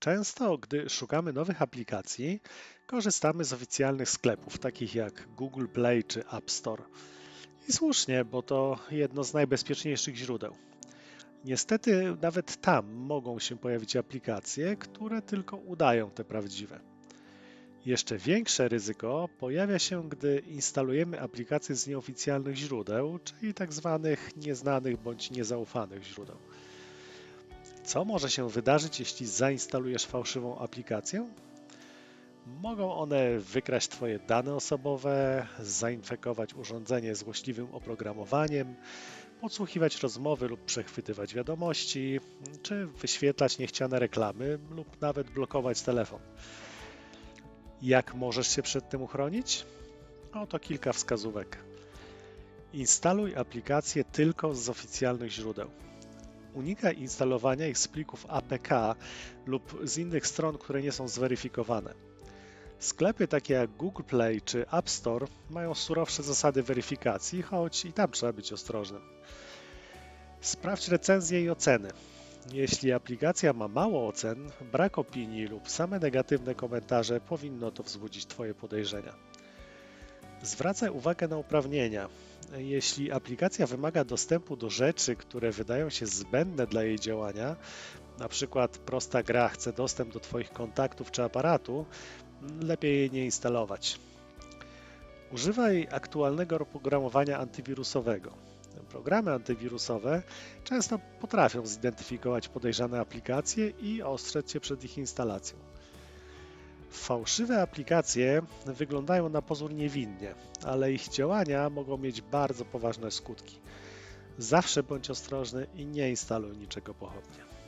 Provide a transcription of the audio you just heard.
Często, gdy szukamy nowych aplikacji, korzystamy z oficjalnych sklepów, takich jak Google Play czy App Store. I słusznie, bo to jedno z najbezpieczniejszych źródeł. Niestety, nawet tam mogą się pojawić aplikacje, które tylko udają te prawdziwe. Jeszcze większe ryzyko pojawia się, gdy instalujemy aplikacje z nieoficjalnych źródeł, czyli tzw. nieznanych bądź niezaufanych źródeł. Co może się wydarzyć, jeśli zainstalujesz fałszywą aplikację? Mogą one wykraść Twoje dane osobowe, zainfekować urządzenie złośliwym oprogramowaniem, podsłuchiwać rozmowy lub przechwytywać wiadomości, czy wyświetlać niechciane reklamy lub nawet blokować telefon. Jak możesz się przed tym uchronić? Oto kilka wskazówek. Instaluj aplikacje tylko z oficjalnych źródeł. Unikaj instalowania ich z plików APK lub z innych stron, które nie są zweryfikowane. Sklepy takie jak Google Play czy App Store mają surowsze zasady weryfikacji, choć i tam trzeba być ostrożnym. Sprawdź recenzje i oceny. Jeśli aplikacja ma mało ocen, brak opinii lub same negatywne komentarze, powinno to wzbudzić Twoje podejrzenia. Zwracaj uwagę na uprawnienia. Jeśli aplikacja wymaga dostępu do rzeczy, które wydają się zbędne dla jej działania, na przykład prosta gra chce dostęp do Twoich kontaktów czy aparatu, lepiej jej nie instalować. Używaj aktualnego oprogramowania antywirusowego. Programy antywirusowe często potrafią zidentyfikować podejrzane aplikacje i ostrzec Cię przed ich instalacją. Fałszywe aplikacje wyglądają na pozór niewinnie, ale ich działania mogą mieć bardzo poważne skutki. Zawsze bądź ostrożny i nie instaluj niczego pochopnie.